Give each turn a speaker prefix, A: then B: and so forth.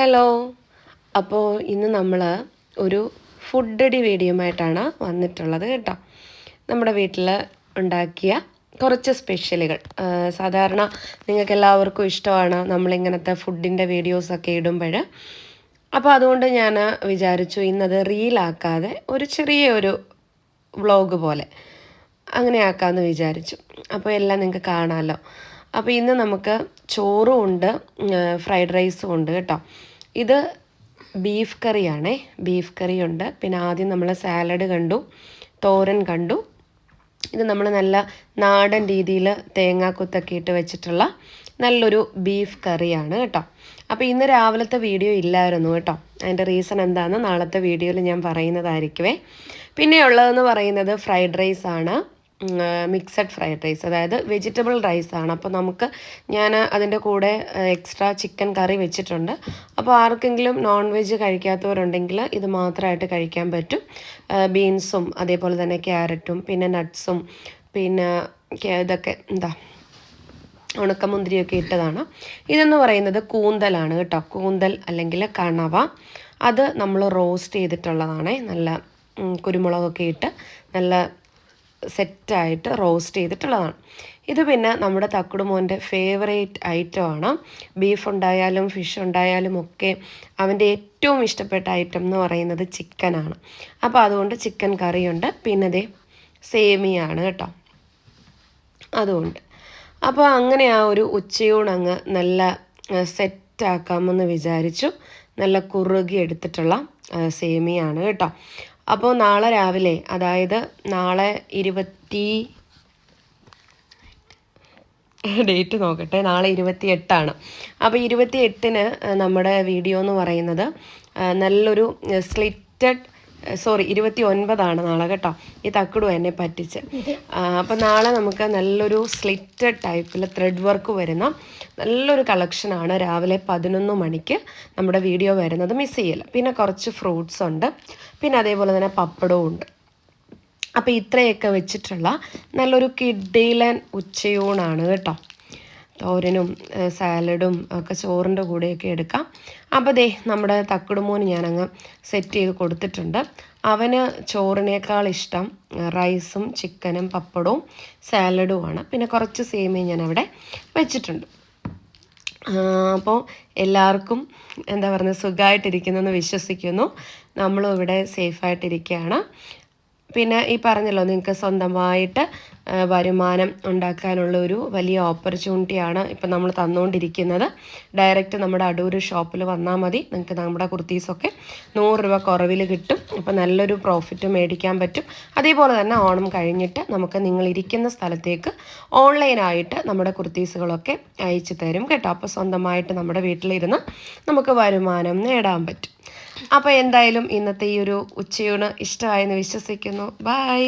A: Hello. അപ്പോൾ ഇന്ന് നമ്മൾ ഒരു ഫുഡ് വീഡിയോമായിട്ടാണ് വന്നിട്ടുള്ളത് കേട്ടോ. നമ്മുടെ വീട്ടിൽ ഉണ്ടാക്കിയ കുറച്ച് സ്പെഷ്യലുകൾ. സാധാരണ നിങ്ങൾക്ക് എല്ലാവർക്കും ഇഷ്ടമാണ് നമ്മളിങ്ങനത്തെ ഫുഡിന്റെ വീഡിയോസൊക്കെ ഇടുമ്പോൾ അപ്പോൾ അതുകൊണ്ട് ഞാൻ വിചാരിച്ചു ഇന്നത് റീലാക്കാതെ ഒരു ചെറിയ ഒരു വ്ളോഗ് പോലെ അങ്ങനെ ആക്കാമെന്ന് വിചാരിച്ചു. അപ്പോൾ എല്ലാം നിങ്ങൾക്ക് കാണാമല്ലോ അപ്പോൾ ഇന്ന് നമുക്ക് ചോറും ഉണ്ട് ഫ്രൈഡ് റൈസും ഉണ്ട് കേട്ടോ. ഇത് ബീഫ് കറിയാണേ ബീഫ് കറി ഉണ്ട്. പിന്നെ ആദ്യം നമ്മൾ സാലഡ് കണ്ടു. തോരൻ കണ്ടു. ഇത് നമ്മൾ നല്ല നാടൻ രീതിയിൽ തേങ്ങാക്കൊത്തൊക്കെ ഇട്ട് വെച്ചിട്ടുള്ള നല്ലൊരു ബീഫ് കറിയാണ് കേട്ടോ. അപ്പോൾ ഇന്ന് രാവിലത്തെ വീഡിയോ ഇല്ലായിരുന്നു കേട്ടോ. അതിന്റെ റീസൺ എന്താണെന്ന് നാളത്തെ വീഡിയോയിൽ ഞാൻ പറയുന്നതായിരിക്കുമേ പിന്നെ ഉള്ളതെന്ന് പറയുന്നത് ഫ്രൈഡ് റൈസ് ആണ്. മിക്സഡ് ഫ്രൈഡ് റൈസ് അതായത് വെജിറ്റബിൾ റൈസാണ് അപ്പോൾ നമുക്ക് ഞാൻ അതിന്റെ കൂടെ എക്സ്ട്രാ ചിക്കൻ കറി വെച്ചിട്ടുണ്ട്. അപ്പോൾ ആർക്കെങ്കിലും നോൺ വെജ് കഴിക്കാത്തവരുണ്ടെങ്കിൽ ഇത് മാത്രമായിട്ട് കഴിക്കാൻ പറ്റും. ബീൻസും അതേപോലെ തന്നെ ക്യാരറ്റും പിന്നെ നട്ട്സും പിന്നെ ഇതൊക്കെ എന്താ ഉണക്കമുന്തിരിയൊക്കെ ഇട്ടതാണ്. ഇതെന്ന് പറയുന്നത് കൂന്തലാണ് കേട്ടോ. കൂന്തൽ അല്ലെങ്കിൽ കണവ. അത് നമ്മൾ റോസ്റ്റ് ചെയ്തിട്ടുള്ളതാണ്. നല്ല കുരുമുളകൊക്കെ ഇട്ട് നല്ല സെറ്റായിട്ട് റോസ്റ്റ് ചെയ്തിട്ടുള്ളതാണ്. ഇത് പിന്നെ നമ്മുടെ തക്കുടുമോന്റെ ഫേവറേറ്റ് ഐറ്റമാണ് ബീഫ് ഉണ്ടായാലും ഫിഷ് ഉണ്ടായാലും ഒക്കെ അവന്റെ ഏറ്റവും ഇഷ്ടപ്പെട്ട ഐറ്റം എന്ന് പറയുന്നത് ചിക്കനാണ് അപ്പോൾ അതുകൊണ്ട് ചിക്കൻ കറിയുണ്ട്. പിന്നെ ദേ സേമിയാണ് കേട്ടോ. അതുകൊണ്ട്. അപ്പോൾ അങ്ങനെ ആ ഒരു ഉച്ചയൂണങ്ങ് നല്ല സെറ്റാക്കാമെന്ന് വിചാരിച്ചു. നല്ല കുറുകി എടുത്തിട്ടുള്ള സേമിയാണ് കേട്ടോ. അപ്പോൾ നാളെ രാവിലെ അതായത് നാളെ ഇരുപത്തി ഡേറ്റ് നോക്കട്ടെ നാളെ ഇരുപത്തി എട്ടാണ് അപ്പോൾ ഇരുപത്തി എട്ടിന് നമ്മുടെ വീഡിയോ എന്ന് പറയുന്നത് നല്ലൊരു സ്ലിറ്റഡ് സോറി ഇരുപത്തി ഒൻപതാണ് നാളെ കേട്ടോ. ഈ തക്കിടു എന്നെ പറ്റിച്ച്. അപ്പം നാളെ നമുക്ക് നല്ലൊരു സ്ലിറ്റഡ് ടൈപ്പിൽ ത്രെഡ് വർക്ക് വരുന്ന നല്ലൊരു കളക്ഷനാണ് രാവിലെ പതിനൊന്ന് മണിക്ക് നമ്മുടെ വീഡിയോ വരുന്നത് മിസ് ചെയ്യില്ല പിന്നെ കുറച്ച് ഫ്രൂട്ട്സ് ഉണ്ട്. പിന്നെ അതേപോലെ തന്നെ പപ്പടവും ഉണ്ട്. അപ്പോൾ ഇത്രയൊക്കെ വെച്ചിട്ടുള്ള നല്ലൊരു കിഡ്ഡിലൻ ഉച്ചയൂണാണ് കേട്ടോ. തോരനും സാലഡും ഒക്കെ ചോറിന്റെ കൂടെയൊക്കെ എടുക്കാം. അപ്പോൾ ദേ നമ്മുടെ തക്കിടുമോന് ഞാനങ്ങ് സെറ്റ് ചെയ്ത് കൊടുത്തിട്ടുണ്ട്. അവന് ചോറിനേക്കാൾ ഇഷ്ടം റൈസും ചിക്കനും പപ്പടവും സാലഡുമാണ് പിന്നെ കുറച്ച് സേമിയ ഞാൻ അവിടെ വെച്ചിട്ടുണ്ട് അപ്പോൾ എല്ലാവർക്കും എന്താ പറയുക സുഖമായിട്ടിരിക്കുന്നെന്ന് വിശ്വസിക്കുന്നു. നമ്മളും ഇവിടെ സേഫായിട്ടിരിക്കുകയാണ് പിന്നെ ഈ പറഞ്ഞല്ലോ നിങ്ങൾക്ക് സ്വന്തമായിട്ട് വരുമാനം ഉണ്ടാക്കാനുള്ള ഒരു വലിയ ഓപ്പർച്യൂണിറ്റിയാണ് ഇപ്പം നമ്മൾ തന്നുകൊണ്ടിരിക്കുന്നത് ഡയറക്റ്റ് നമ്മുടെ അടൂർ ഷോപ്പിൽ വന്നാൽ മതി. നിങ്ങൾക്ക് നമ്മുടെ കുർത്തീസൊക്കെ നൂറ് രൂപ കുറവിൽ കിട്ടും. അപ്പം നല്ലൊരു പ്രോഫിറ്റ് മേടിക്കാൻ പറ്റും. അതേപോലെ തന്നെ ഓണം കഴിഞ്ഞിട്ട് നമുക്ക് നിങ്ങൾ ഇരിക്കുന്ന സ്ഥലത്തേക്ക് ഓൺലൈനായിട്ട് നമ്മുടെ കുർത്തീസുകളൊക്കെ അയച്ചു തരും കേട്ടോ. അപ്പോൾ സ്വന്തമായിട്ട് നമ്മുടെ വീട്ടിലിരുന്ന് നമുക്ക് വരുമാനം നേടാൻ പറ്റും. അപ്പോൾ എന്തായാലും ഇന്നത്തെ ഈ ഒരു ഉച്ചയൂണ് ഇഷ്ടമായെന്ന് വിശ്വസിക്കുന്നു. ബൈ